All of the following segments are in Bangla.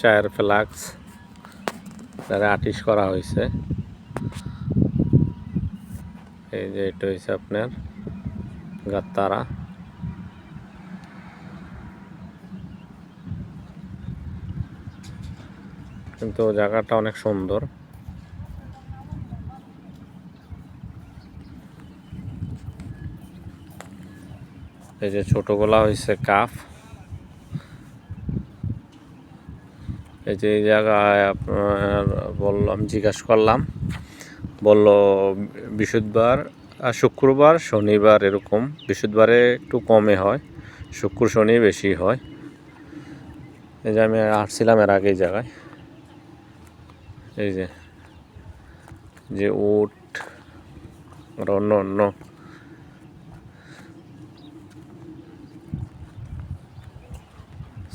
চায়ের ফ্লাক্স তারা আটিশ করা হয়েছে। এই যে এটা হয়েছে আপনার গাত্তারা। কিন্তু জায়গাটা অনেক সুন্দর। এই যে ছোটগুলা হয়েছে কাফ। এই যে এই জায়গায় আপনার বললাম, জিজ্ঞাসা করলাম, বলল, বৃহস্পতিবার আর শুক্রবার, শনিবার এরকম, বৃহস্পতিবারে একটু কমে হয়, শুক্র, শনি বেশি হয়। এই যে আমি আসছিলাম এর আগে জায়গায়। এই যে যে উট, আর অন্য অন্য।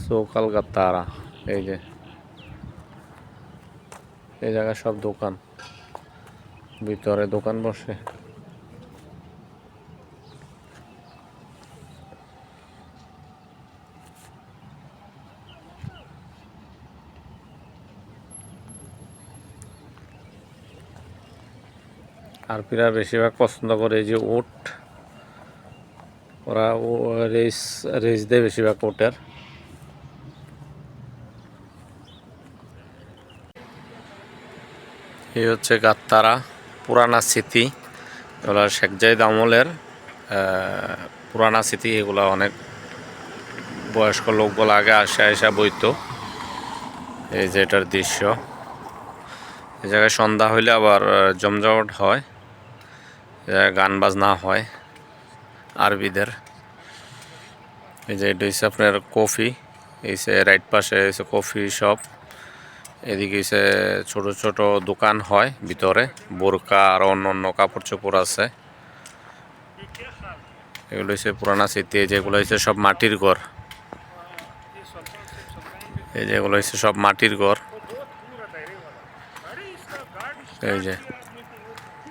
সকাল তারা এই যে। এই জায়গায় সব দোকান। ভিতরে দোকান বসে। আরপিরা বেশিরভাগ পছন্দ করে যে উট ওরা রেস রেস দেয় বেশিরভাগ উটের এই হচ্ছে গাত্তারা পুরানা স্মৃতি, এগুলো শেখ জাহিদ আমলের পুরানা স্মৃতি, এগুলো অনেক বয়স্ক লোকগুলো আগে আসে আসা বইতো। এই যে এটার দৃশ্য। এই জায়গায় সন্ধ্যা হইলে আবার জমজমাট হয়। গান বাজনা হয়, আরবিদের। এই যে এটা হচ্ছে আপনার কফি, এই রাইট পাশে কফি শপ। এদিকে হচ্ছে ছোট ছোট দোকান হয় ভিতরে, বোরকা আর অন্য অন্য কাপড় চোপড় আছে। এগুলো হচ্ছে পুরানা স্মৃতি যেগুলো হচ্ছে সব মাটির ঘর। এই যেগুলো হচ্ছে সব মাটির ঘর। এই যে,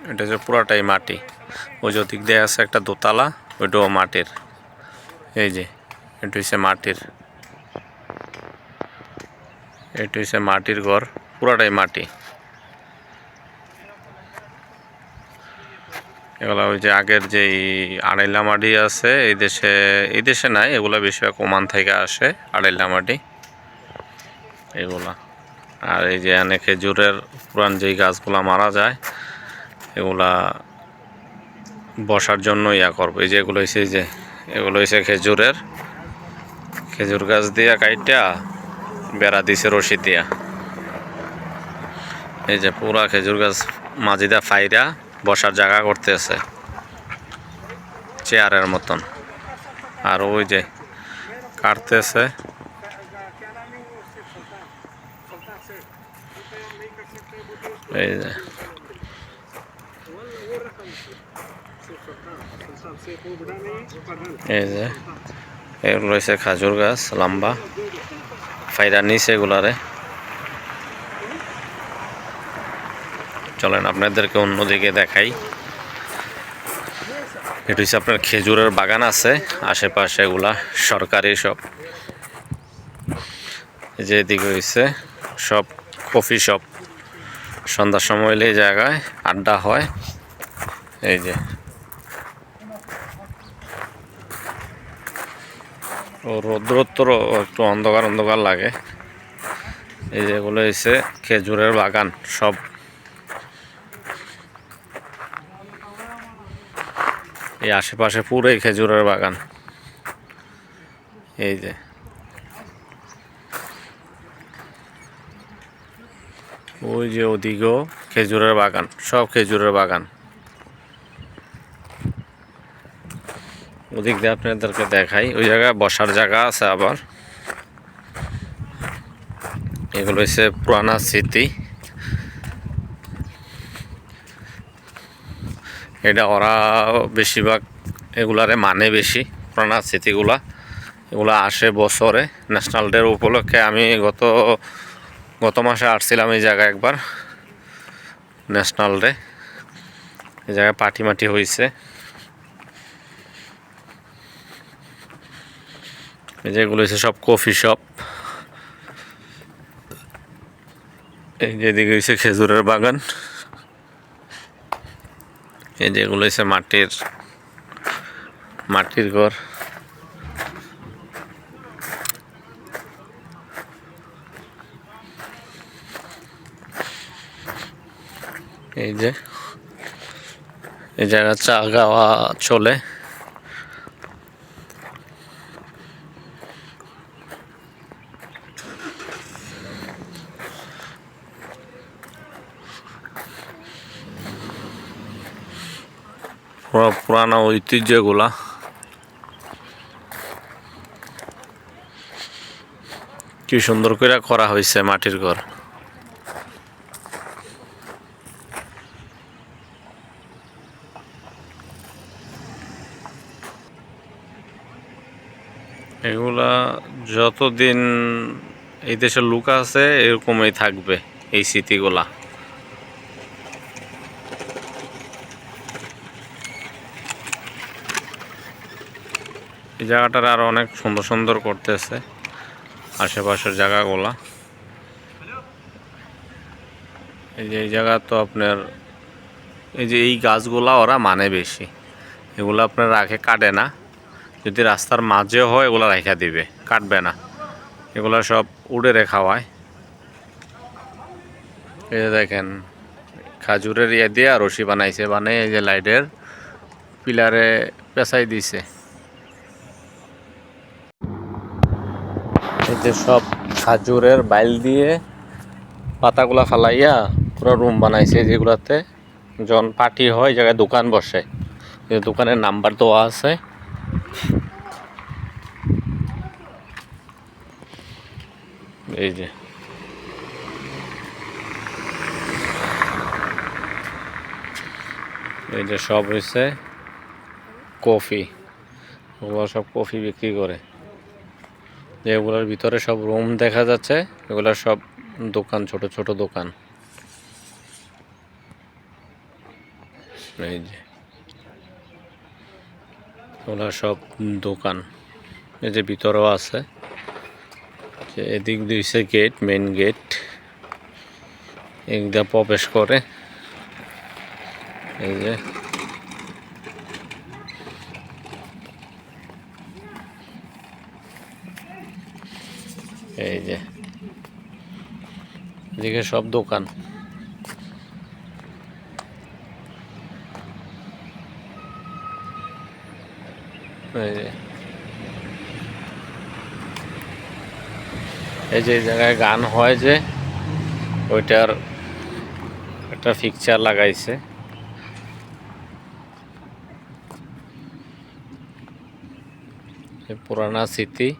এটা হচ্ছে পুরাটাই মাটি। ওই যে দিক দিয়ে আছে একটা দোতলা, ওইটাও মাটির। এই যে, এটা হচ্ছে মাটির। এটা হচ্ছে মাটির ঘর, পুরাটাই মাটি। এগুলা ওই যে আগের যে আড়াইলা মাটি আছে, এই দেশে এই দেশে নাই, এগুলো বেশিরভাগ ওমান থেকে আসে, আড়াইলা মাটি। এগুলা। আর এই যে এনে খেজুরের পুরান যেই গাছগুলা মারা যায়, এগুলা বসার জন্য ইয়া করব। এই যে এগুলো হয়েছে যে, এগুলো হয়েছে খেজুরের। খেজুর গাছ দিয়া কাইটা বেড়া দিছে রশি দিয়া। এই যে পুরা খেজুর গাছ মাঝিদা ফাইরা বসার জায়গা করতেছে। চেয়ারের মতন। আর ওই যে কাটতেছে। এই যে এই যে এগুলো খাজুর গাছ, লম্বা। ফাইরা নিচে এগুলারে। চলেন, আপনাদেরকে অন্যদিকে দেখাই। এটা হচ্ছে আপনার খেজুরের বাগান আছে, আশেপাশে এগুলা সরকারি সব। এই যে এদিকে হয়েছে সব কফি শপ। সন্ধ্যার সময় জায়গায় আড্ডা হয়। এই যে। ও রৌদ্রোত্তর একটু অন্ধকার অন্ধকার লাগে। এই যেগুলো হচ্ছে খেজুরের বাগান, সব। এই আশেপাশে পুরোই খেজুরের বাগান। এই যে। ওই যে ওদিকেও খেজুরের বাগান, সব খেজুরের বাগান। ওদিক দিয়ে আপনাদেরকে দেখাই। ওই জায়গায় বসার জায়গা আছে আবার। এগুলো হচ্ছে পুরানা স্মৃতি। এটা ওরা বেশিরভাগ এগুলারে মানে বেশি, পুরানা স্মৃতিগুলা। এগুলো আসে বছরে। ন্যাশনাল ডের উপলক্ষে আমি গত গত মাসে আসছিলাম এই জায়গায় একবার। ন্যাশনাল ডে এই জায়গায় পার্টি মাটি হয়েছে যেগুলো হচ্ছে সব কফি শপ। এই যে এদিকে হচ্ছে খেজুরের বাগান। এই যেগুলো হচ্ছে মাটির মাটির ঘর। এই যে, এই জায়গা চা গাওয়া চলে। পুরানো ঐতিহ্যগুলা। কি সুন্দর করে করা হয়েছে মাটির ঘর। এগুলা যতদিন এই দেশের লোক আছে, এরকমই থাকবে এই স্মৃতিগুলা। এই জায়গাটার আরও অনেক সুন্দর সুন্দর করতেছে আশেপাশের জায়গাগুলা। এই যে এই জায়গা তো আপনার, এই যে এই গাছগুলা ওরা মানে বেশি। এগুলো আপনার রাখে কাটে না। যদি রাস্তার মাঝে হয়, এগুলো রেখা দিবে, কাটবে না। এগুলো সব উড়ে রেখা হয় এই যে দেখেন, খাজুরের ইয়ে দিয়ে রশি বানাইছে বানাই এই যে লাইটের পিলারে পেঁচাই দিছে। যে সব খাজুরের বাইল দিয়ে পাতাগুলা ফালাইয়া পুরো রুম বানাইছে যেগুলাতে যখন পার্টি হয় জায়গায় দোকান বসে। দোকানের নাম্বার দেওয়া আছে। এই যে। এই যে সব হয়েছে কফি। ওগুলো সব কফি বিক্রি করে। যেগুলোর ভিতরে সব রুম দেখা যাচ্ছে। এগুলো সব দোকান, ছোট ছোট দোকান। এই যে। ওগুলো সব দোকান। এই যে ভিতরেও আছে। এদিক দিয়েছে গেট মেন গেট একদা প্রবেশ করে। এই যে। এই যে। এদিকে সব দোকান। এই যে। জায়গায় গান হয় যে, ওইটার একটা পিকচার লাগাইছে। পুরানা স্মৃতি।